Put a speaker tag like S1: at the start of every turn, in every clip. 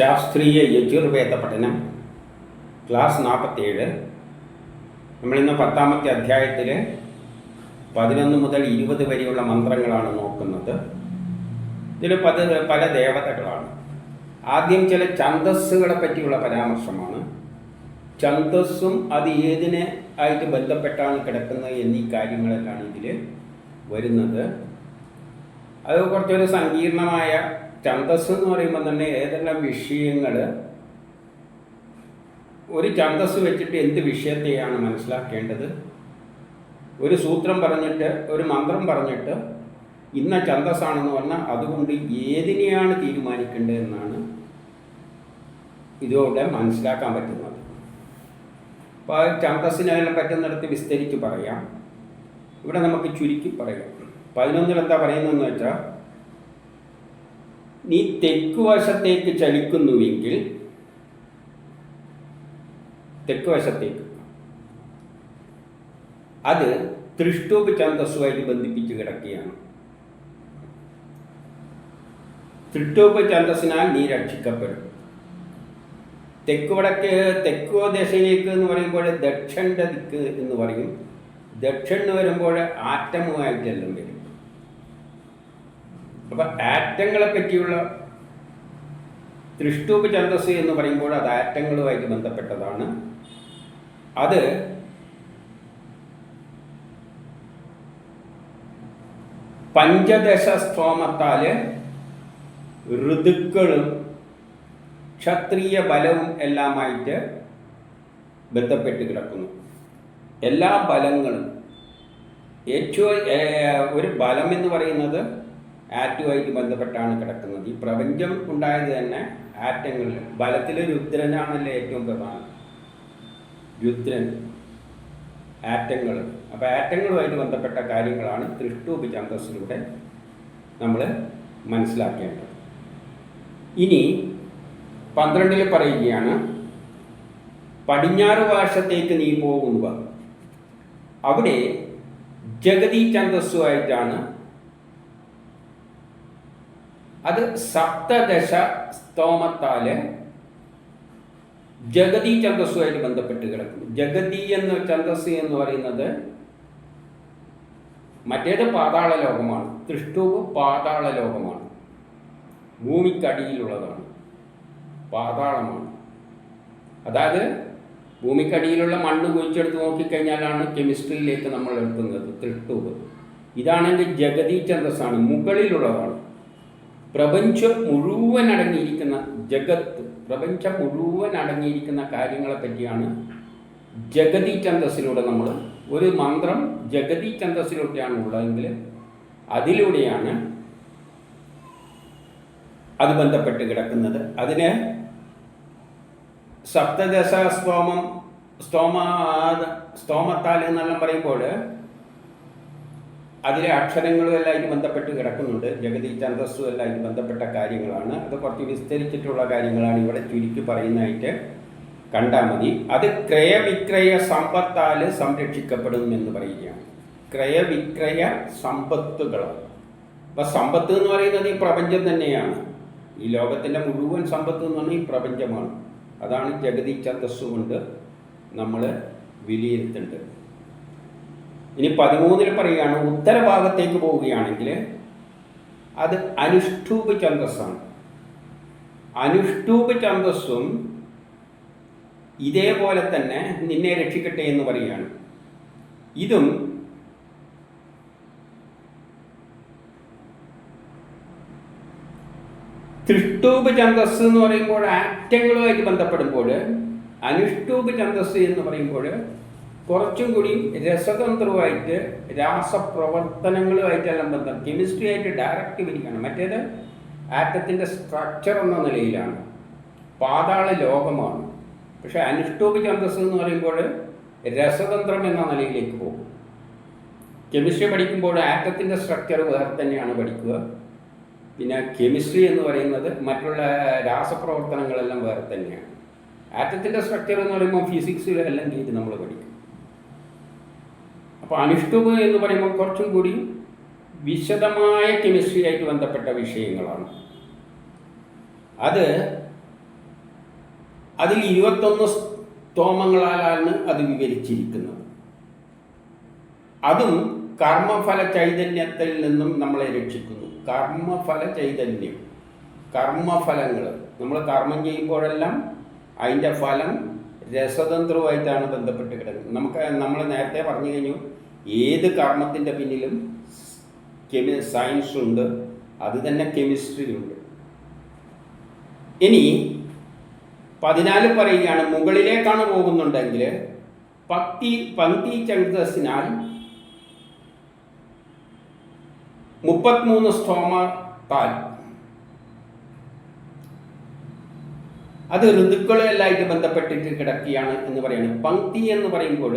S1: ശാസ്ത്രീയ യജുർവേദ പഠനം ക്ലാസ് നാൽപ്പത്തേഴ് നമ്മളിന്ന് പത്താമത്തെ അധ്യായത്തിൽ പതിനൊന്ന് മുതൽ ഇരുപത് വരെയുള്ള മന്ത്രങ്ങളാണ് നോക്കുന്നത്. ഇതിൽ പല പല ദേവതകളാണ്. ആദ്യം ചില ഛന്തസ്സുകളെ പറ്റിയുള്ള പരാമർശമാണ്. ഛന്തസ്സും അത് ഏതിനെ ആയിട്ട് ബന്ധപ്പെട്ടാണ് കിടക്കുന്നത് എന്നീ കാര്യങ്ങളെല്ലാം ഇതിൽ വരുന്നത്. അത് കുറച്ചൊരു സങ്കീർണമായ ഛന്തസ് എന്ന് പറയുമ്പോൾ തന്നെ ഏതെല്ലാം വിഷയങ്ങൾ ഒരു ഛന്തസ് വെച്ചിട്ട് എന്ത് വിഷയത്തെയാണ് മനസ്സിലാക്കേണ്ടത്? ഒരു സൂത്രം പറഞ്ഞിട്ട് ഒരു മന്ത്രം പറഞ്ഞിട്ട് ഇന്ന ഛന്തസ്സാണെന്ന് പറഞ്ഞാൽ അതുകൊണ്ട് ഏതിനെയാണ് തീരുമാനിക്കേണ്ടത് എന്നാണ് ഇതോടെ മനസ്സിലാക്കാൻ പറ്റുന്നത്. അപ്പോൾ ആ ഛന്തസ്സിനെല്ലാം പറ്റുന്നിടത്ത് വിസ്തരിച്ച് പറയാം. ഇവിടെ നമുക്ക് ചുരുക്കി പറയാം. പതിനൊന്നിൽ എന്താ പറയുന്നതെന്ന് വെച്ചാൽ നീ തെക്ക് വശത്തേക്ക് ചലിക്കുന്നുവെങ്കിൽ തെക്ക് വശത്തേക്ക്. അത് തൃഷ്ടൂപ് ഛന്തസ്സുമായിട്ട് ബന്ധിപ്പിച്ച് കിടക്കുകയാണ്. തൃഷ്ടൂപ് ഛന്തസ്സിനാൽ നീ രക്ഷിക്കപ്പെടും. തെക്ക് വടക്ക് തെക്കോ ദശയിലേക്ക് എന്ന് പറയുമ്പോൾ ദക്ഷന്റെ ദിക്ക് എന്ന് പറയും. ദക്ഷിണ് വരുമ്പോൾ ആറ്റമുമായിട്ടെല്ലാം വരും. അപ്പം ആറ്റങ്ങളെ പറ്റിയുള്ള തൃഷ്ടൂപ് ഛന്ദസ് എന്ന് പറയുമ്പോൾ അത് ആറ്റങ്ങളുമായിട്ട് ബന്ധപ്പെട്ടതാണ്. അത് പഞ്ചദശ സ്തോമത്താൽ ഋതുക്കളും ക്ഷത്രിയ ബലവും എല്ലാമായിട്ട് ബന്ധപ്പെട്ട് കിടക്കുന്നു. എല്ലാ ബലങ്ങളും ഏറ്റവും ഒരു ബലം എന്ന് പറയുന്നത് ആറ്റുമായിട്ട് ബന്ധപ്പെട്ടാണ് കിടക്കുന്നത്. ഈ പ്രപഞ്ചം ഉണ്ടായത് തന്നെ ആറ്റങ്ങളിൽ. ബലത്തിലെ രുദ്രനാണല്ലോ ഏറ്റവും പ്രധാനം. രുദ്രൻ ആറ്റങ്ങൾ. അപ്പോൾ ആറ്റങ്ങളുമായിട്ട് ബന്ധപ്പെട്ട കാര്യങ്ങളാണ് തൃഷ്ടൂപ് നമ്മൾ മനസ്സിലാക്കേണ്ടത്. ഇനി പന്ത്രണ്ടിൽ പറയുകയാണ് പടിഞ്ഞാറ് വാർഷത്തേക്ക് നീ പോകുക അവിടെ ജഗതി ഛന്തസ്സുമായിട്ടാണ് അത് സപ്തദശ സ്തോമത്താൽ ജഗതി ഛന്ദസ്സുമായിട്ട് ബന്ധപ്പെട്ട് കിടക്കുന്നു. ജഗതി എന്ന ഛന്ദസ് എന്ന് പറയുന്നത് മറ്റേത് പാതാള ലോകമാണ്. തൃഷ്ടൂവ് പാതാള ലോകമാണ്. ഭൂമിക്കടിയിലുള്ളതാണ്. പാതാളമാണ്. അതായത് ഭൂമിക്കടിയിലുള്ള മണ്ണ് കുഴിച്ചെടുത്ത് നോക്കിക്കഴിഞ്ഞാലാണ് കെമിസ്ട്രിയിലേക്ക് നമ്മൾ എത്തുന്നത് തൃട്ടൂവ് ഇതാണെങ്കിൽ ജഗതി ഛന്ദസ്സാണ്. മുകളിലുള്ളതാണ്. പ്രപഞ്ചം മുഴുവൻ അടങ്ങിയിരിക്കുന്ന ജഗത്ത് പ്രപഞ്ചം മുഴുവൻ അടങ്ങിയിരിക്കുന്ന കാര്യങ്ങളെ പറ്റിയാണ് ജഗതി ഛന്തസ്സിലൂടെ നമ്മൾ ഒരു മന്ത്രം ജഗതി ഛന്തസ്സിലൂടെയാണ് ഉള്ളതെങ്കിൽ അതിലൂടെയാണ് അത് ബന്ധപ്പെട്ട് കിടക്കുന്നത്. അതിന് സപ്തദശ സ്തോമം സ്തോമ സ്തോമത്താൽ എന്നെല്ലാം പറയുമ്പോൾ അതിലെ അക്ഷരങ്ങളും എല്ലായിട്ട് ബന്ധപ്പെട്ട് കിടക്കുന്നുണ്ട്. ജഗതി ഛന്തസ്സും എല്ലാം ബന്ധപ്പെട്ട കാര്യങ്ങളാണ്. അത് കുറച്ച് വിസ്തരിച്ചിട്ടുള്ള കാര്യങ്ങളാണ് ഇവിടെ ചുരുക്കി പറയുന്നതായിട്ട് കണ്ടാൽ മതി. അത് ക്രയവിക്രയ സമ്പത്താൽ സംരക്ഷിക്കപ്പെടും എന്ന് പറയുകയാണ്. ക്രയവിക്രയ സമ്പത്തുകളാണ്. അപ്പം സമ്പത്ത് എന്ന് പറയുന്നത് ഈ പ്രപഞ്ചം തന്നെയാണ്. ഈ ലോകത്തിന്റെ മുഴുവൻ സമ്പത്ത് എന്ന് പറഞ്ഞാൽ ഈ പ്രപഞ്ചമാണ്. അതാണ് ജഗതി ഛന്തസ് കൊണ്ട് നമ്മൾ വിലയിരുത്തേണ്ടത്. ഇനി പതിമൂന്നിൽ പറയുകയാണ് ഉത്തരഭാഗത്തേക്ക് പോവുകയാണെങ്കിൽ അത് അനുഷ്ഠൂപ് ഛന്തസ്സാണ് അനുഷ്ഠൂപ് ഛന്തസ്സും ഇതേപോലെ തന്നെ നിന്നെ രക്ഷിക്കട്ടെ എന്ന് പറയുകയാണ്. ഇതും തൃഷ്ടൂപ് ഛന്തസ് എന്ന് പറയുമ്പോൾ ആറ്റങ്ങളുമായിട്ട് ബന്ധപ്പെടുമ്പോൾ അനുഷ്ഠൂപ് ഛന്തസ് എന്ന് പറയുമ്പോൾ കുറച്ചും കൂടി രസതന്ത്രവുമായിട്ട് രാസപ്രവർത്തനങ്ങളുമായിട്ടെല്ലാം ബന്ധം കെമിസ്ട്രി ആയിട്ട് ഡയറക്റ്റ് വിരിക്കണം മറ്റേത് ആറ്റത്തിന്റെ സ്ട്രക്ചർ എന്ന നിലയിലാണ്. പാതാള ലോകമാണ്. പക്ഷേ അനുഷ്ഠൂപ് അന്തസ് എന്ന് പറയുമ്പോൾ രസതന്ത്രം എന്ന നിലയിലേക്ക് പോകും. കെമിസ്ട്രി പഠിക്കുമ്പോൾ ആറ്റത്തിന്റെ സ്ട്രക്ചർ വേറെ തന്നെയാണ് പഠിക്കുക. പിന്നെ കെമിസ്ട്രി എന്ന് പറയുന്നത് മറ്റുള്ള രാസപ്രവർത്തനങ്ങളെല്ലാം വേറെ തന്നെയാണ്. ആറ്റത്തിന്റെ സ്ട്രക്ചർ എന്ന് പറയുമ്പോൾ ഫിസിക്സിലെല്ലാം രീതി നമ്മൾ പഠിക്കും. അപ്പോൾ അനുഷ്ടുപ് എന്ന് പറയുമ്പോൾ കുറച്ചും കൂടി വിശദമായ കെമിസ്ട്രിയായിട്ട് ബന്ധപ്പെട്ട വിഷയങ്ങളാണ്. അത് അതിൽ ഇരുപത്തൊന്ന് സ്തോമങ്ങളാലാണ് അത് വിവരിച്ചിരിക്കുന്നത്. അതും കർമ്മഫല ചൈതന്യത്തിൽ നിന്നും നമ്മളെ രക്ഷിക്കുന്നു. കർമ്മഫല ചൈതന്യം കർമ്മഫലങ്ങൾ നമ്മൾ കർമ്മം ചെയ്യുമ്പോഴെല്ലാം അതിന്റെ ഫലം രസതന്ത്രവുമായിട്ടാണ് ബന്ധപ്പെട്ട് കിടക്കുന്നത്. നമുക്ക് നമ്മൾ നേരത്തെ പറഞ്ഞു കഴിഞ്ഞു ഏത് കർമ്മത്തിന്റെ പിന്നിലും കെമി സയൻസ് ഉണ്ട്. അത് തന്നെ കെമിസ്ട്രി ഉണ്ട്. ഇനി പതിനാല് പറയുകയാണ് മുകളിലേക്കാണ് പോകുന്നുണ്ടെങ്കിൽ പക്തി പങ്ക്തി ചന്ദസിനാൽ മുപ്പത്തിമൂന്ന് സ്തോമത്താൽ അത് ഋതുക്കളുമെല്ലായിട്ട് ബന്ധപ്പെട്ടിട്ട് കിടക്കുകയാണ് എന്ന് പറയുന്നത്. പങ്ക്തി എന്ന് പറയുമ്പോൾ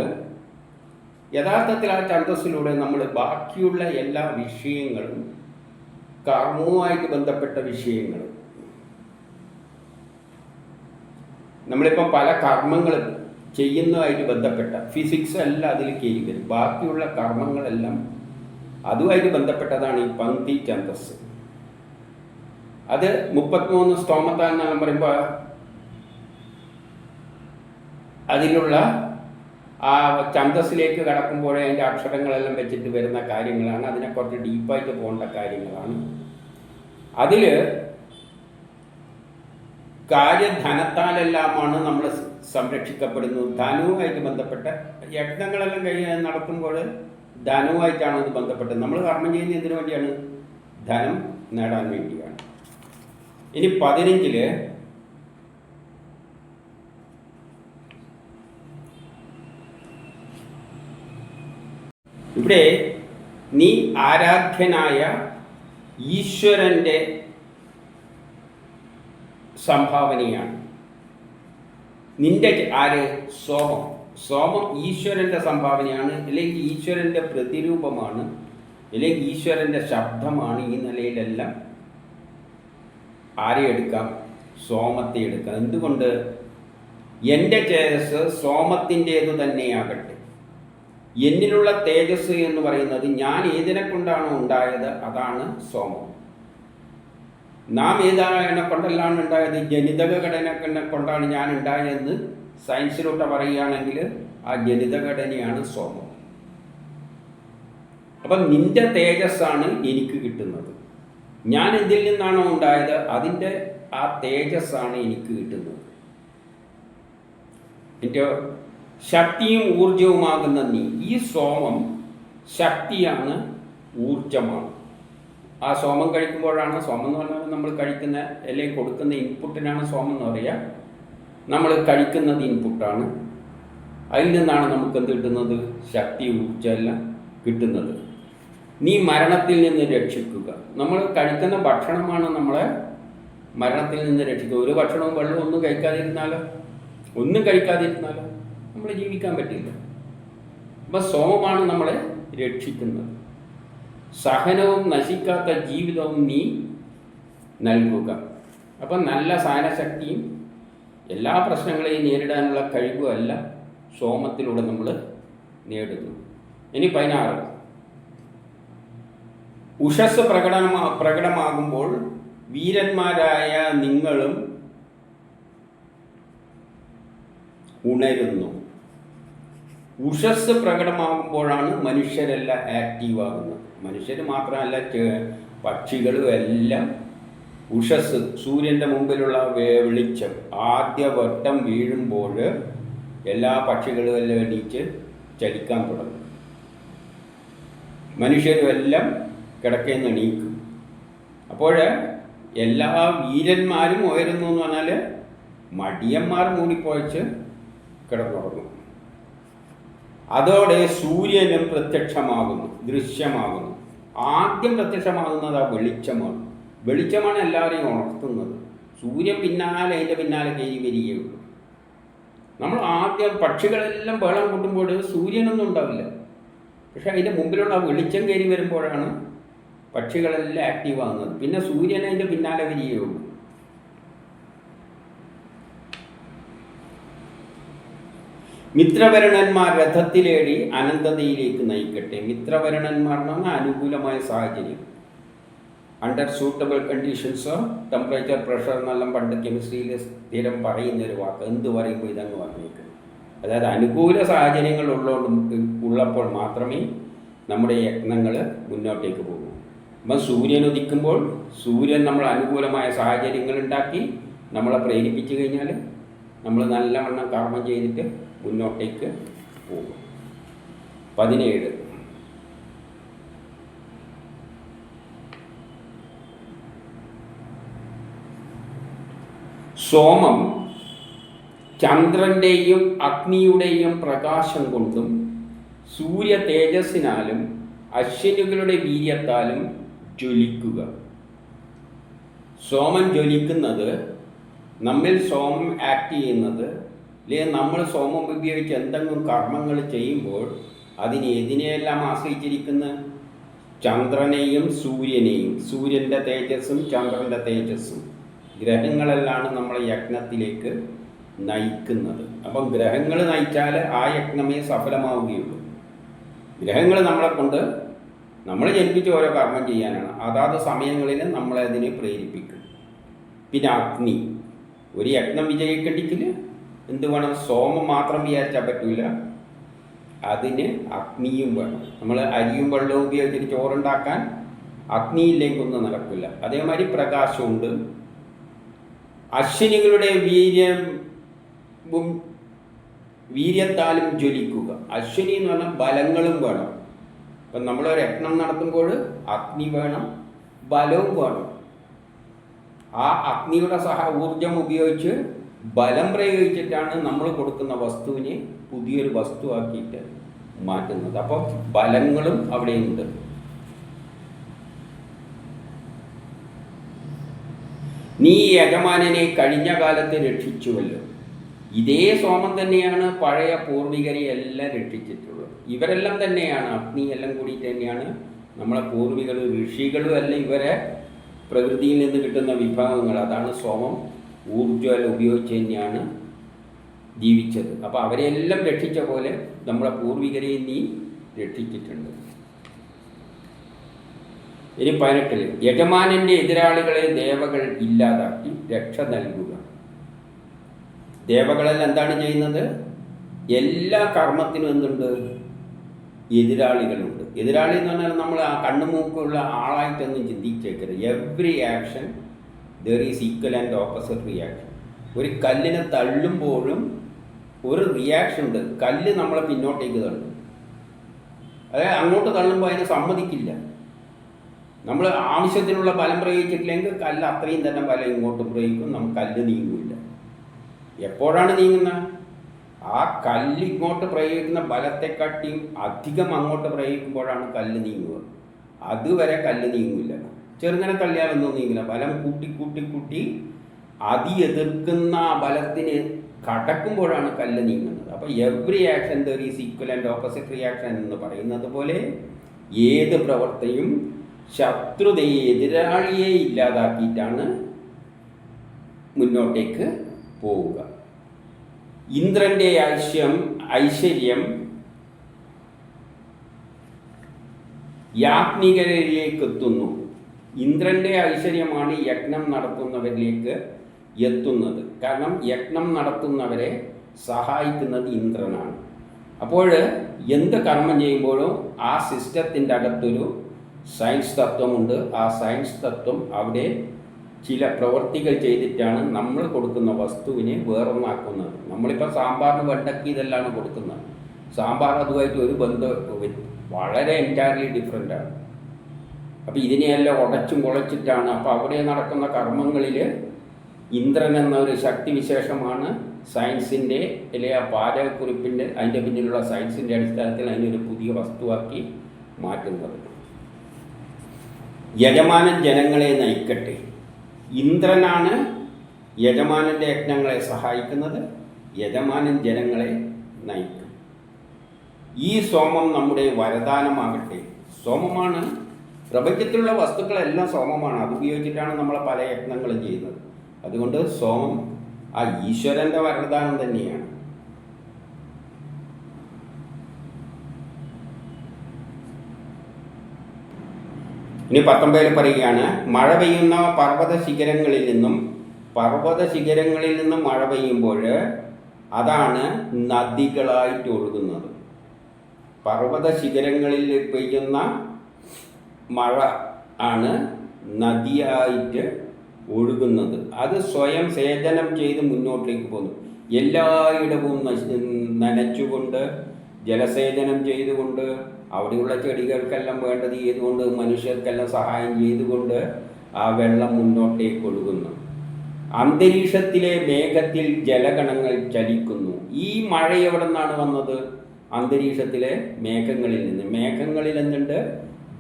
S1: യഥാർത്ഥത്തിൽ ആ ഛന്ദസ്സിലൂടെ നമ്മൾ ബാക്കിയുള്ള എല്ലാ വിഷയങ്ങളും കർമ്മവുമായിട്ട് ബന്ധപ്പെട്ട വിഷയങ്ങൾ നമ്മളിപ്പോൾ പല കർമ്മങ്ങളും ചെയ്യുന്നതുമായിട്ട് ബന്ധപ്പെട്ട ഫിസിക്സ് എല്ലാം അതിൽ കയറി ബാക്കിയുള്ള കർമ്മങ്ങളെല്ലാം അതുമായിട്ട് ബന്ധപ്പെട്ടതാണ് ഈ പങ്ക്തി ഛന്ദസ് അത് മുപ്പത്തിമൂന്ന് സ്റ്റോമത്താൽ എന്നാണ് പറയുമ്പോൾ അതിലുള്ള ആ ഛന്തസ്സിലേക്ക് കടക്കുമ്പോഴേ അതിന്റെ അക്ഷരങ്ങളെല്ലാം വെച്ചിട്ട് വരുന്ന കാര്യങ്ങളാണ്. അതിനെ കുറച്ച് ഡീപ്പായിട്ട് പോകേണ്ട കാര്യങ്ങളാണ്. അതിൽ കാര്യധനത്താലെല്ലാമാണ് നമ്മൾ സംരക്ഷിക്കപ്പെടുന്നത്. ധനവുമായിട്ട് ബന്ധപ്പെട്ട യജ്ഞങ്ങളെല്ലാം കഴിഞ്ഞ് നടത്തുമ്പോൾ ധനവുമായിട്ടാണ് അത് ബന്ധപ്പെട്ടത്. നമ്മൾ കർമ്മം ചെയ്യുന്നത് എന്തിനു വേണ്ടിയാണ്? ധനം നേടാൻ വേണ്ടിയാണ്. ഇനി പതിനഞ്ചിൽ ഇവിടെ നീ ആരാധ്യനായ ഈശ്വരന്റെ സംഭാവനയാണ്. നിന്റെ ആര്? സോമം. സോമം ഈശ്വരന്റെ സംഭാവനയാണ്. അല്ലെങ്കിൽ ഈശ്വരന്റെ പ്രതിരൂപമാണ്. അല്ലെങ്കിൽ ഈശ്വരന്റെ ശബ്ദമാണ് ഈ നിലയിലെല്ലാം ആരെ എടുക്കാം? സോമത്തെ എടുക്കാം. എന്തുകൊണ്ട്? എന്റെ ചേതസ് സോമത്തിന്റേതു തന്നെയാകട്ടെ. എന്നിലുള്ള തേജസ് എന്ന് പറയുന്നത് ഞാൻ ഏതിനെ കൊണ്ടാണോ ഉണ്ടായത്? അതാണ് സോമം. നാം ഏതാണ് കൊണ്ടല്ലാണ് ഉണ്ടായത്? ജനിതക ഘടന കൊണ്ടാണ് ഞാൻ ഉണ്ടായതെന്ന് സയൻസിലോട്ട് പറയുകയാണെങ്കിൽ ആ ജനിതക ഘടനയാണ് സോമം. അപ്പം നിന്റെ തേജസ്സാണ് എനിക്ക് കിട്ടുന്നത്. ഞാൻ എന്തിൽ നിന്നാണോ ഉണ്ടായത്? അതിന്റെ ആ തേജസ്സാണ് എനിക്ക് കിട്ടുന്നത്. എന്റെ ശക്തിയും ഊർജവുമാകുന്ന നീ. ഈ സോമം ശക്തിയാണ് ഊർജമാണ് ആ സോമം കഴിക്കുമ്പോഴാണ് സോമം എന്ന് പറഞ്ഞാൽ നമ്മൾ കഴിക്കുന്ന അല്ലെങ്കിൽ കൊടുക്കുന്ന ഇൻപുട്ടിനാണ് സോമം എന്ന് പറയുക. നമ്മൾ കഴിക്കുന്നത് ഇൻപുട്ടാണ്. അതിൽ നിന്നാണ് നമുക്ക് എന്ത് കിട്ടുന്നത്? ശക്തി ഊർജം എല്ലാം കിട്ടുന്നത്. നീ മരണത്തിൽ നിന്ന് രക്ഷിക്കുക. നമ്മൾ കഴിക്കുന്ന ഭക്ഷണമാണ് നമ്മളെ മരണത്തിൽ നിന്ന് രക്ഷിക്കുക. ഒരു ഭക്ഷണവും വെള്ളം ഒന്നും കഴിക്കാതിരുന്നാലോ? ഒന്നും കഴിക്കാതിരുന്നാലോ? നമ്മൾ ജീവിക്കാൻ പറ്റില്ല. അപ്പം സോമമാണ് നമ്മളെ രക്ഷിക്കുന്നത്. സഹനവും നശിക്കാത്ത ജീവിതവും നീ നൽകുക. അപ്പം നല്ല സഹനശക്തിയും എല്ലാ പ്രശ്നങ്ങളെയും നേരിടാനുള്ള കഴിവുമല്ല സോമത്തിലൂടെ നമ്മൾ നേടുന്നു ഇനി പതിനാറ്. ഉഷസ് പ്രകടമാ പ്രകടമാകുമ്പോൾ വീരന്മാരായ നിങ്ങളും ഉണരുന്നു. ഉഷസ് പ്രകടമാകുമ്പോഴാണ് മനുഷ്യരെല്ലാം ആക്റ്റീവ് ആകുന്നത് മനുഷ്യർ മാത്രമല്ല പക്ഷികളും എല്ലാം ഉഷസ് സൂര്യന്റെ മുമ്പിലുള്ള വെളിച്ചം ആദ്യ വട്ടം വീഴുമ്പോൾ എല്ലാ പക്ഷികളും എല്ലാം എണീച്ച് ചലിക്കാൻ തുടങ്ങും. മനുഷ്യരും എല്ലാം കിടക്കയിൽ എണീക്കും. അപ്പോൾ എല്ലാ വീരന്മാരും ഉയരുന്നു എന്ന് പറഞ്ഞാൽ മടിയന്മാർ മൂടിപ്പോയച്ച് കിടന്നുറങ്ങും. അതോടെ സൂര്യനും പ്രത്യക്ഷമാകുന്നു ദൃശ്യമാകുന്നു. ആദ്യം പ്രത്യക്ഷമാകുന്നത് ആ വെളിച്ചമാണ്. വെളിച്ചമാണ് എല്ലാവരെയും ഉണർത്തുന്നത്. സൂര്യൻ പിന്നാലെ അതിന്റെ പിന്നാലെ കയറി വരികയുള്ളൂ നമ്മൾ ആദ്യം പക്ഷികളെല്ലാം വേളം കൂട്ടുമ്പോൾ സൂര്യനൊന്നും ഉണ്ടാവില്ല. പക്ഷെ അതിന്റെ മുമ്പിലുള്ള ആ വെളിച്ചം കയറി വരുമ്പോഴാണ് പക്ഷികളെല്ലാം ആക്റ്റീവ് ആകുന്നത്. പിന്നെ സൂര്യൻ അതിന്റെ പിന്നാലെ വരികയുള്ളൂ മിത്രവരണന്മാർ രഥത്തിലേടി അനന്തതയിലേക്ക് നയിക്കട്ടെ. മിത്രവരണന്മാർ എന്ന് പറഞ്ഞാൽ അനുകൂലമായ സാഹചര്യം. അണ്ടർ സൂട്ടബിൾ കണ്ടീഷൻസോ ടെമ്പറേച്ചർ പ്രഷർ എന്നെല്ലാം പണ്ട് കെമിസ്ട്രിയിൽ സ്ഥിരം പറയുന്ന ഒരു വാക്ക്. എന്ത് പറയുമ്പോൾ ഇതങ്ങ് പറഞ്ഞേക്കും അതായത് അനുകൂല സാഹചര്യങ്ങൾ ഉള്ളതുകൊണ്ട് ഉള്ളപ്പോൾ മാത്രമേ നമ്മുടെ യത്നങ്ങൾ മുന്നോട്ടേക്ക് പോകും. അപ്പം സൂര്യൻ ഉദിക്കുമ്പോൾ സൂര്യൻ നമ്മൾ അനുകൂലമായ സാഹചര്യങ്ങൾ ഉണ്ടാക്കി നമ്മളെ പ്രേരിപ്പിച്ചു കഴിഞ്ഞാൽ നമ്മൾ നല്ലവണ്ണം കർമ്മം ചെയ്തിട്ട് മുന്നോട്ടേക്ക് പോകും. പതിനേഴ്. സോമം ചന്ദ്രന്റെയും അഗ്നിയുടെയും പ്രകാശം കൊണ്ടും സൂര്യ തേജസ്സിനാലും അശ്വിനികളുടെ വീര്യത്താലും ജ്വലിക്കുക. സോമൻ ജ്വലിക്കുന്നത് നമ്മിൽ സോമം ആക്ട് ചെയ്യുന്നത് അല്ലെങ്കിൽ നമ്മൾ സോമം ഉപയോഗിച്ച് എന്തെങ്കിലും കർമ്മങ്ങൾ ചെയ്യുമ്പോൾ അതിനെ എതിനെയെല്ലാം ആശ്രയിച്ചിരിക്കുന്ന? ചന്ദ്രനെയും സൂര്യനെയും. സൂര്യന്റെ തേജസ്സും ചന്ദ്രന്റെ തേജസ്സും. ഗ്രഹങ്ങളെല്ലാം നമ്മളെ യജ്ഞത്തിലേക്ക് നയിക്കുന്നത്. അപ്പം ഗ്രഹങ്ങൾ നയിച്ചാൽ ആ യജ്ഞമേ സഫലമാവുകയുള്ളൂ. ഗ്രഹങ്ങൾ നമ്മളെ കൊണ്ട് നമ്മൾ ജനിപ്പിച്ച് ഓരോ കർമ്മം ചെയ്യാനാണ്. അതാത് സമയങ്ങളിൽ നമ്മളെ അതിനെ പ്രേരിപ്പിക്കും. പിന്നെ അഗ്നി. ഒരു യജ്ഞം വിജയിക്കണ്ടെങ്കിൽ എന്ത് വേണം? സോമം മാത്രം വിചാരിച്ചാൽ പറ്റില്ല അതിന് അഗ്നിയും വേണം. നമ്മൾ അരിയും വെള്ളവും ഉപയോഗിച്ചിട്ട് ചോറുണ്ടാക്കാൻ അഗ്നിയിലേക്കൊന്നും നടക്കില്ല അതേമാതിരി പ്രകാശമുണ്ട്. അശ്വിനികളുടെ വീര്യം വീര്യത്താലും ജ്വലിക്കുക. അശ്വിനി എന്ന് പറഞ്ഞാൽ ബലങ്ങളും വേണം. ഇപ്പം നമ്മൾ യജ്ഞം നടത്തുമ്പോൾ അഗ്നി വേണം ബലവും വേണം. ആ അഗ്നിയുടെ സഹ ഊർജം ഉപയോഗിച്ച് ബലം പ്രയോഗിച്ചിട്ടാണ് നമ്മൾ കൊടുക്കുന്ന വസ്തുവിനെ പുതിയൊരു വസ്തുവാക്കിയിട്ട് മാറ്റുന്നത്. അപ്പോൾ ബലങ്ങളും അവിടെയുണ്ട്. നീ യജമാനനെ കഴിഞ്ഞ കാലത്ത് രക്ഷിച്ചുവല്ലോ. ഇതേ സോമം തന്നെയാണ് പഴയ പൂർവികരെ എല്ലാം രക്ഷിച്ചിട്ടുള്ളത്. ഇവരെല്ലാം തന്നെയാണ് അഗ്നി എല്ലാം കൂടി തന്നെയാണ് നമ്മളെ പൂർവികൾ ഋഷികളും അല്ല ഇവരെ പ്രകൃതിയിൽ നിന്ന് കിട്ടുന്ന വിഭാഗങ്ങൾ. അതാണ് സോമം. ഊർജം ഉപയോഗിച്ച് തന്നെയാണ് ജീവിച്ചത്. അപ്പോൾ അവരെല്ലാം രക്ഷിച്ച പോലെ നമ്മളെ പൂർവികരെ നീ രക്ഷിച്ചിട്ടുണ്ട്. ഇനി പതിനെട്ടിൽ യജമാനന്റെ എതിരാളികളെ ദേവകൾ ഇല്ലാതാക്കി രക്ഷ നൽകുക. ദേവകളെല്ലാം എന്താണ് ചെയ്യുന്നത്? എല്ലാ കർമ്മത്തിനും എന്തുണ്ട്? എതിരാളികളുണ്ട്. എതിരാളി എന്ന് പറഞ്ഞാൽ നമ്മൾ ആ കണ്ണുമൂക്കുള്ള ആളായിട്ടൊന്നും ചിന്തിച്ചേക്കരുത്. Every action there is equal and opposite reaction ഒരു കല്ലിനെ തള്ളുമ്പോഴും ഒരു റിയാക്ഷൻ ഉണ്ട്. കല്ല് നമ്മളെ പിന്നോട്ടേക്ക് തള്ളും. അതായത് അങ്ങോട്ട് തള്ളുമ്പോൾ അതിനെ സമ്മതിക്കില്ല. നമ്മൾ ആവശ്യത്തിനുള്ള ബലം പ്രയോഗിച്ചിട്ടില്ലെങ്കിൽ കല്ല് അത്രയും തന്നെ ബലം ഇങ്ങോട്ട് പ്രയോഗിക്കും. നമുക്ക് കല്ല് നീങ്ങില്ല. എപ്പോഴാണ് നീങ്ങുന്നത് ആ കല്ല് ഇങ്ങോട്ട് പ്രയോഗിക്കുന്ന ബലത്തെക്കാട്ടിയും അധികം അങ്ങോട്ട് പ്രയോഗിക്കുമ്പോഴാണ് കല്ല് നീങ്ങുക. അതുവരെ കല്ല് നീങ്ങില്ല. ചെറുങ്ങനെ കല്യാണമൊന്നും നീങ്ങില്ല ബലം കൂട്ടി കൂട്ടി കൂട്ടി അതി എതിർക്കുന്ന ബലത്തിന് കടക്കുമ്പോഴാണ് കല്ല് നീങ്ങുന്നത്. അപ്പോൾ every action there is equal and opposite reaction എന്ന് പറയുന്നത് പോലെ ഏത് പ്രവർത്തിയും ശത്രുതയെ എതിരാളിയെ ഇല്ലാതാക്കിയിട്ടാണ് മുന്നോട്ടേക്ക് പോവുക. ഇന്ദ്രന്റെ ഐശ്യം ഐശ്വര്യം യാജ്ഞികരിലേക്ക് എത്തുന്നു. ഇന്ദ്രന്റെ ഐശ്വര്യമാണ് യജ്ഞം നടത്തുന്നവരിലേക്ക് എത്തുന്നത്. കാരണം യജ്ഞം നടത്തുന്നവരെ സഹായിക്കുന്നത് ഇന്ദ്രനാണ്. അപ്പോൾ എന്ത് കർമ്മം ചെയ്യുമ്പോഴും ആ സിസ്റ്റത്തിന്റെ അകത്തൊരു സയൻസ് തത്വമുണ്ട്. ആ സയൻസ് തത്വം അവിടെ ചില പ്രവൃത്തികൾ ചെയ്തിട്ടാണ് നമ്മൾ കൊടുക്കുന്ന വസ്തുവിനെ വേറൊന്നാക്കുന്നത്. നമ്മളിപ്പോൾ സാമ്പാറിന് വെണ്ടക്കി ഇതെല്ലാം കൊടുക്കുന്നത്. സാമ്പാർ അതുമായിട്ട് ഒരു ബന്ധം വളരെ എന്റയർലി ഡിഫറെന്റ് ആണ്. അപ്പോൾ ഇതിനെയെല്ലാം ഉടച്ചും കുളച്ചിട്ടാണ്. അപ്പോൾ അവിടെ നടക്കുന്ന കർമ്മങ്ങളിൽ ഇന്ദ്രൻ എന്ന ഒരു ശക്തിവിശേഷമാണ് സയൻസിന്റെ അല്ലെങ്കിൽ ആ പാചകക്കുറിപ്പിന്റെ അതിന്റെ പിന്നിലുള്ള സയൻസിന്റെ അടിസ്ഥാനത്തിൽ അതിനൊരു പുതിയ വസ്തുവാക്കി മാറ്റുന്നത്. യജമാനൻ ജനങ്ങളെ നയിക്കട്ടെ. ഇന്ദ്രനാണ് യജമാനന്റെ യജ്ഞങ്ങളെ സഹായിക്കുന്നത്. യജമാനൻ ജനങ്ങളെ നയിക്കും. ഈ സോമം നമ്മുടെ വരദാനമാകട്ടെ. സോമമാണ് പ്രപഞ്ചത്തിലുള്ള വസ്തുക്കളെല്ലാം സോമമാണ്. അത് ഉപയോഗിച്ചിട്ടാണ് നമ്മൾ പല യത്നങ്ങളും ചെയ്യുന്നത്. അതുകൊണ്ട് സോമം ആ ഈശ്വരന്റെ വരദാനം തന്നെയാണ്. ഇനി പത്തൊമ്പതിൽ പറയുകയാണ് മഴ പെയ്യുന്ന പർവത ശിഖരങ്ങളിൽ നിന്നും പർവത ശിഖരങ്ങളിൽ നിന്നും മഴ പെയ്യുമ്പോൾ അതാണ് നദികളായിട്ട് ഒഴുകുന്നത്. പർവത ശിഖരങ്ങളിൽ പെയ്യുന്ന മഴ ആണ് നദിയായിട്ട് ഒഴുകുന്നത്. അത് സ്വയം സേചനം ചെയ്ത് മുന്നോട്ടേക്ക് പോകുന്നു എല്ലായിടവും നനച്ചുകൊണ്ട് ജലസേചനം ചെയ്തുകൊണ്ട് അവിടെയുള്ള ചെടികൾക്കെല്ലാം വേണ്ടത് ചെയ്തുകൊണ്ട് മനുഷ്യർക്കെല്ലാം സഹായം ചെയ്തുകൊണ്ട് ആ വെള്ളം മുന്നോട്ടേക്ക് ഒഴുകുന്നു. അന്തരീക്ഷത്തിലെ മേഘത്തിൽ ജലഗണങ്ങൾ ചലിക്കുന്നു. ഈ മഴ എവിടെ നിന്നാണ് വന്നത്? അന്തരീക്ഷത്തിലെ മേഘങ്ങളിൽ നിന്ന്. മേഘങ്ങളിൽ എന്തുണ്ട്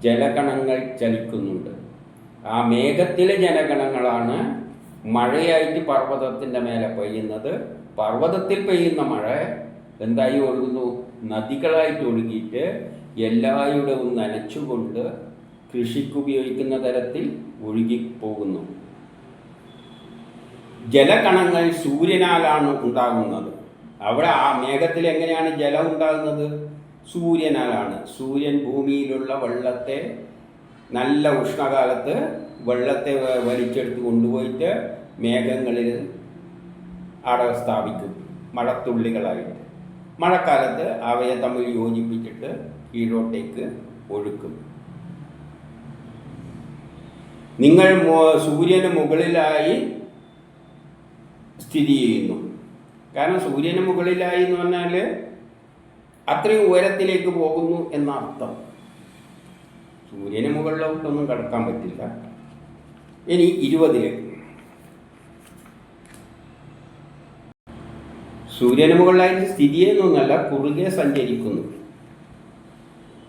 S1: ജലഗണങ്ങൾ ചലിക്കുന്നുണ്ട്. ആ മേഘത്തിലെ ജലഗണങ്ങളാണ് മഴയായിട്ട് പർവതത്തിന്റെ മേലെ പെയ്യുന്നത്. പർവതത്തിൽ പെയ്യുന്ന മഴ എന്തായി ഒഴുകുന്നു? നദികളായിട്ട് ഒഴുകിയിട്ട് എല്ലായിടവും നനച്ചുകൊണ്ട് കൃഷിക്ക് ഉപയോഗിക്കുന്ന തരത്തിൽ ഒഴുകി പോകുന്നു ജലകണങ്ങൾ സൂര്യനാലാണ് ഉണ്ടാകുന്നത്. അവിടെ ആ മേഘത്തിൽ എങ്ങനെയാണ് ജലം ഉണ്ടാകുന്നത്? സൂര്യനാലാണ്. സൂര്യൻ ഭൂമിയിലുള്ള വെള്ളത്തെ നല്ല ഉഷ്ണകാലത്ത് വെള്ളത്തെ വലിച്ചെടുത്ത് കൊണ്ടുപോയിട്ട് മേഘങ്ങളിൽ അവിടെ സ്ഥാപിക്കും. മഴത്തുള്ളികളായിട്ട്. മഴക്കാലത്ത് അവയെ തമ്മിൽ യോജിപ്പിച്ചിട്ട് കീഴോട്ടേക്ക് ഒഴുക്കും. നിങ്ങൾ സൂര്യന് മുകളിലായി സ്ഥിതി ചെയ്യുന്നു. കാരണം സൂര്യന് മുകളിലായി എന്ന് പറഞ്ഞാൽ അത്രയും ഉയരത്തിലേക്ക് പോകുന്നു എന്ന അർത്ഥം സൂര്യന് മുകളിലോട്ടൊന്നും കടക്കാൻ പറ്റില്ല. ഇനി ഇരുപതിൽ. സൂര്യന് മുകളിലായിട്ട് സ്ഥിതി ചെയ്യുന്നൊന്നല്ല കുറുകെ സഞ്ചരിക്കുന്നു.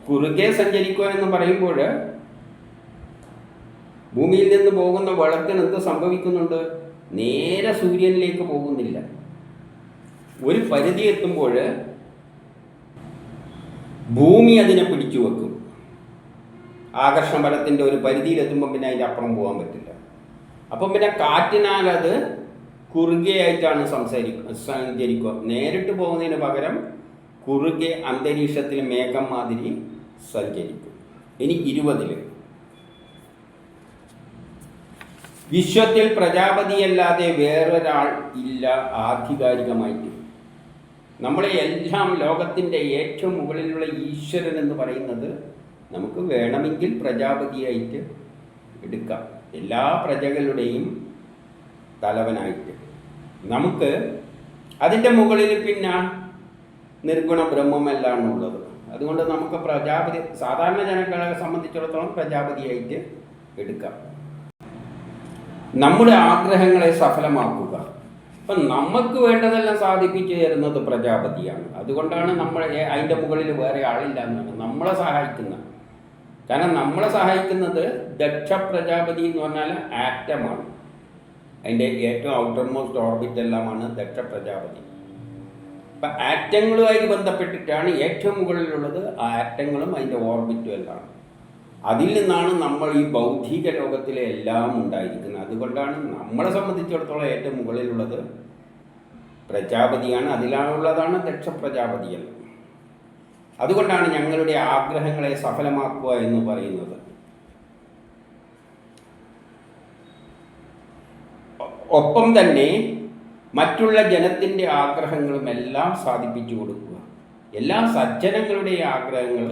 S1: കുറുകെ സഞ്ചരിക്കുക എന്ന് പറയുമ്പോൾ ഭൂമിയിൽ നിന്ന് പോകുന്ന വെള്ളത്തിന് എന്ത് സംഭവിക്കുന്നുണ്ട്? നേരെ സൂര്യനിലേക്ക് പോകുന്നില്ല. ഒരു പരിധി എത്തുമ്പോൾ ഭൂമി അതിനെ പിടിച്ചു വെക്കും. ആകർഷണ ബലത്തിന്റെ ഒരു പരിധിയിലെത്തുമ്പോൾ പിന്നെ അതിന്റെ അപ്പുറം പോകാൻ പറ്റില്ല. അപ്പം പിന്നെ കാറ്റിനാൽ അത് കുറുകയായിട്ടാണ് സംസാരിക്കുക സഞ്ചരിക്കുക. നേരിട്ട് പോകുന്നതിന് പകരം കുറുകെ അന്തരീക്ഷത്തിൽ മേഘം മാതിരി സഞ്ചരിക്കും. ഇനി ഇരുപതിൽ വിശ്വത്തിൽ പ്രജാപതിയല്ലാതെ വേറൊരാൾ ഇല്ല ആധികാരികമായിട്ട്. നമ്മളെ എല്ലാം ലോകത്തിന്റെ ഏറ്റവും മുകളിലുള്ള ഈശ്വരൻ എന്ന് പറയുന്നത് നമുക്ക് വേണമെങ്കിൽ പ്രജാപതിയായിട്ട് എടുക്കാം. എല്ലാ പ്രജകളുടെയും തലവനായിട്ട്. നമുക്ക് അതിന്റെ മുകളിൽ പിന്നെ നിർഗുണ ബ്രഹ്മമെല്ലാം ഉള്ളത്. അതുകൊണ്ട് നമുക്ക് പ്രജാപതി സാധാരണ ജനങ്ങളെ സംബന്ധിച്ചിടത്തോളം പ്രജാപതിയായിട്ട് എടുക്കാം. നമ്മുടെ ആഗ്രഹങ്ങളെ സഫലമാക്കുക. അപ്പം നമുക്ക് വേണ്ടതെല്ലാം സാധിപ്പിച്ചു തരുന്നത് പ്രജാപതിയാണ്. അതുകൊണ്ടാണ് നമ്മൾ അതിന്റെ മുകളിൽ വേറെ ആളില്ല എന്നാണ്. നമ്മളെ സഹായിക്കുന്ന. കാരണം നമ്മളെ സഹായിക്കുന്നത് ദക്ഷ പ്രജാപതി എന്ന് പറഞ്ഞാൽ ആറ്റമാണ്. അതിന്റെ ഏറ്റവും ഔട്ടർ മോസ്റ്റ് ഓർബിറ്റ് എല്ലാമാണ് ദക്ഷ പ്രജാപതി. അപ്പം ആറ്റങ്ങളുമായി ബന്ധപ്പെട്ടിട്ടാണ് ഏറ്റവും മുകളിലുള്ളത്. ആ ആറ്റങ്ങളും അതിന്റെ ഓർബിറ്റും എല്ലാം അതിൽ നിന്നാണ് നമ്മൾ ഈ ബൗദ്ധിക ലോകത്തിലെ എല്ലാം ഉണ്ടായിരിക്കുന്നത്. അതുകൊണ്ടാണ് നമ്മളെ സംബന്ധിച്ചിടത്തോളം ഏറ്റവും മുകളിലുള്ളത് പ്രജാപതിയാണ് അതിലാണുള്ളതാണ് ദക്ഷ പ്രജാപതികൾ അതുകൊണ്ടാണ് ഞങ്ങളുടെ ആഗ്രഹങ്ങളെ സഫലമാക്കുക എന്ന് പറയുന്നത്. ഒപ്പം തന്നെ മറ്റുള്ള ജനത്തിന്റെ ആഗ്രഹങ്ങളും എല്ലാം സാധിപ്പിച്ചു കൊടുക്കുക. എല്ലാ സജ്ജനങ്ങളുടെ ആഗ്രഹങ്ങൾ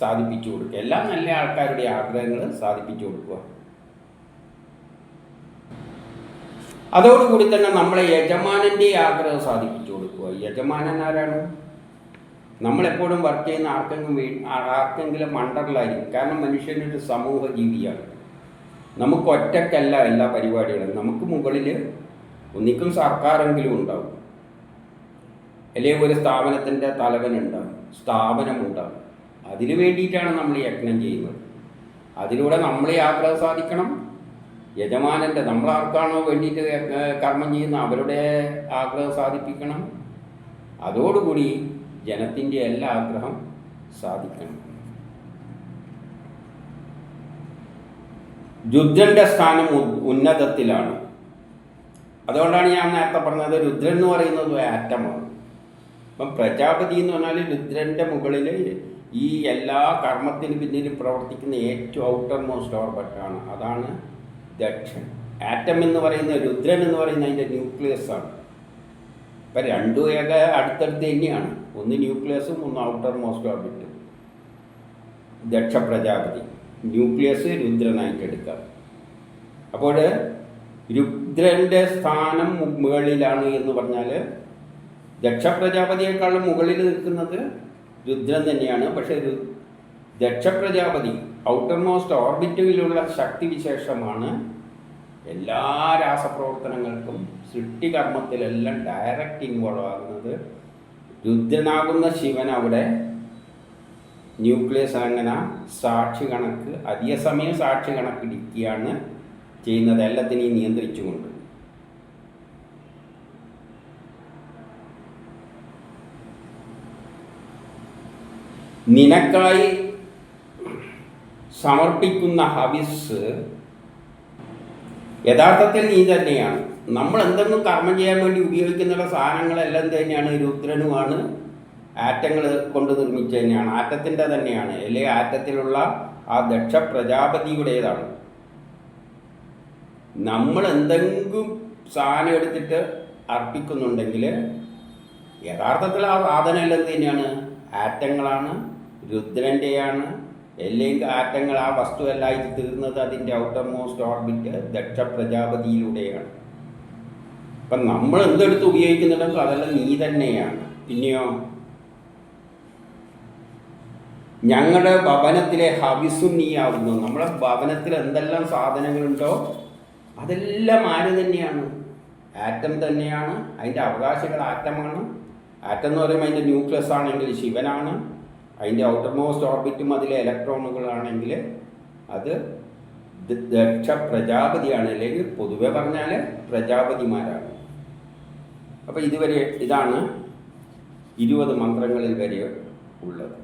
S1: സാധിപ്പിച്ചു കൊടുക്കുക. എല്ലാ നല്ല ആൾക്കാരുടെ ആഗ്രഹങ്ങൾ സാധിപ്പിച്ചു കൊടുക്കുക. അതോടുകൂടി തന്നെ നമ്മളെ യജമാനന്റെ ആഗ്രഹം സാധിപ്പിച്ചു കൊടുക്കുക. യജമാനൻ ആരാണ്? നമ്മളെപ്പോഴും വർക്ക് ചെയ്യുന്ന ആർക്കെങ്കിലും ആർക്കെങ്കിലും അണ്ടറിലായിരിക്കും കാരണം മനുഷ്യനൊരു സമൂഹ ജീവിയാണ് നമുക്ക് ഒറ്റക്കല്ല എല്ലാ പരിപാടികളും. നമുക്ക് മുകളിൽ ഒന്നിക്കും സർക്കാരെങ്കിലും ഉണ്ടാവും. അല്ലെങ്കിൽ ഒരു സ്ഥാപനത്തിന്റെ തലവനുണ്ടാവും. സ്ഥാപനമുണ്ടാവും. അതിനു വേണ്ടിയിട്ടാണ് നമ്മൾ യജ്ഞം ചെയ്യുന്നത്. അതിലൂടെ നമ്മൾ യാത്ര സാധിക്കണം യജമാനന്റെ നമ്മൾ ആർക്കാണോ വേണ്ടിയിട്ട് കർമ്മം ചെയ്യുന്ന അവരുടെ ആഗ്രഹം സാധിപ്പിക്കണം. അതോടുകൂടി ജനത്തിന്റെ എല്ലാ ആഗ്രഹം സാധിക്കണം. രുദ്രന്റെ സ്ഥാനം ഉന്നതത്തിലാണ്. അതുകൊണ്ടാണ് ഞാൻ നേരത്തെ പറഞ്ഞത് രുദ്രൻ എന്ന് പറയുന്നത് ആറ്റമാണ് അപ്പം പ്രജാപതി എന്ന് പറഞ്ഞാൽ രുദ്രന്റെ മുകളിൽ ഈ എല്ലാ കർമ്മത്തിന് പിന്നിലും പ്രവർത്തിക്കുന്ന ഏറ്റവും ഔട്ടർ മോസ്റ്റ് ഓർബറ്റാണ് അതാണ് ദക്ഷൻ. ആറ്റം എന്ന് പറയുന്ന രുദ്രൻ എന്ന് പറയുന്ന അതിന്റെ ന്യൂക്ലിയസ് ആണ്. ഇപ്പം രണ്ടും ഏക അടുത്തടുത്ത് തന്നെയാണ്. ഒന്ന് ന്യൂക്ലിയസും ഒന്ന് outermost orbit Daksha Prajapati nucleus രുദ്രനായിട്ട് എടുക്കാം. അപ്പോൾ രുദ്രന്റെ സ്ഥാനം മുകളിലാണ് എന്ന് പറഞ്ഞാൽ ദക്ഷ പ്രജാപതിയേക്കാളും മുകളിൽ നിൽക്കുന്നത് രുദ്രൻ തന്നെയാണ്. പക്ഷേ ദക്ഷ പ്രജാപതി ഔട്ടർ മോസ്റ്റ് ഓർബിറ്റിലുള്ള ശക്തിവിശേഷമാണ് എല്ലാ രാസപ്രവർത്തനങ്ങൾക്കും സൃഷ്ടികർമ്മത്തിലെല്ലാം ഡയറക്റ്റ് ഇൻവോൾവ് ആകുന്നത്. രുദ്രനാകുന്ന ശിവൻ അവിടെ ന്യൂക്ലിയസ് അങ്ങനെ സാക്ഷി കണക്ക് അധിക സമയം സാക്ഷി കണക്കിടിക്കുകയാണ് ചെയ്യുന്നത്. എല്ലാത്തിനെയും നിയന്ത്രിച്ചുകൊണ്ട്. നിനക്കായി സമർപ്പിക്കുന്ന ഹവിസ് യഥാർത്ഥത്തിൽ നീ തന്നെയാണ്. നമ്മൾ എന്തെങ്കിലും കർമ്മം ചെയ്യാൻ വേണ്ടി ഉപയോഗിക്കുന്ന സാധനങ്ങളെല്ലാം തന്നെയാണ് രുദ്രനുമാണ് ആറ്റങ്ങൾ കൊണ്ട് നിർമ്മിച്ച തന്നെയാണ്. ആറ്റത്തിന്റെ തന്നെയാണ്. അല്ലെങ്കിൽ ആറ്റത്തിലുള്ള ആ ദക്ഷ പ്രജാപതിയുടേതാണ് നമ്മൾ എന്തെങ്കിലും സാധനം എടുത്തിട്ട് അർപ്പിക്കുന്നുണ്ടെങ്കിൽ യഥാർത്ഥത്തിൽ ആ സാധനം എല്ലാം തന്നെയാണ് ആറ്റങ്ങളാണ്. രുദ്രന്റെയാണ് എല്ലെങ്കിൽ ആറ്റങ്ങൾ ആ വസ്തു എല്ലായി തീർന്നത് അതിന്റെ ഔട്ടർ മോസ്റ്റ് ഓർബിറ്റ് ദക്ഷ പ്രജാപതിയിലൂടെയാണ് അപ്പം നമ്മൾ എന്തെടുത്ത് ഉപയോഗിക്കുന്നുണ്ടെങ്കിൽ അതെല്ലാം നീ തന്നെയാണ്. പിന്നെയോ? ഞങ്ങളുടെ ഭവനത്തിലെ ഹവിസും നീയാവുന്നു. നമ്മുടെ ഭവനത്തിൽ എന്തെല്ലാം സാധനങ്ങളുണ്ടോ അതെല്ലാം ആര് തന്നെയാണ്? ആറ്റം തന്നെയാണ്. അതിന്റെ അവകാശികൾ ആറ്റമാണ്. ആറ്റം എന്ന് പറയുമ്പോൾ അതിന്റെ ന്യൂക്ലിയസ് ആണെങ്കിൽ ശിവനാണ്. അതിന്റെ ഔട്ടർ മോസ്റ്റ് ഓർബിറ്റും അതിലെ ഇലക്ട്രോണുകളാണെങ്കിൽ അത് ദക്ഷ പ്രജാപതിയാണ്. അല്ലെങ്കിൽ പൊതുവെ പറഞ്ഞാൽ പ്രജാപതിമാരാണ്. അപ്പോൾ ഇതുവരെ ഇതാണ് ഇരുപത് മന്ത്രങ്ങളിൽ വരെ ഉള്ളത്.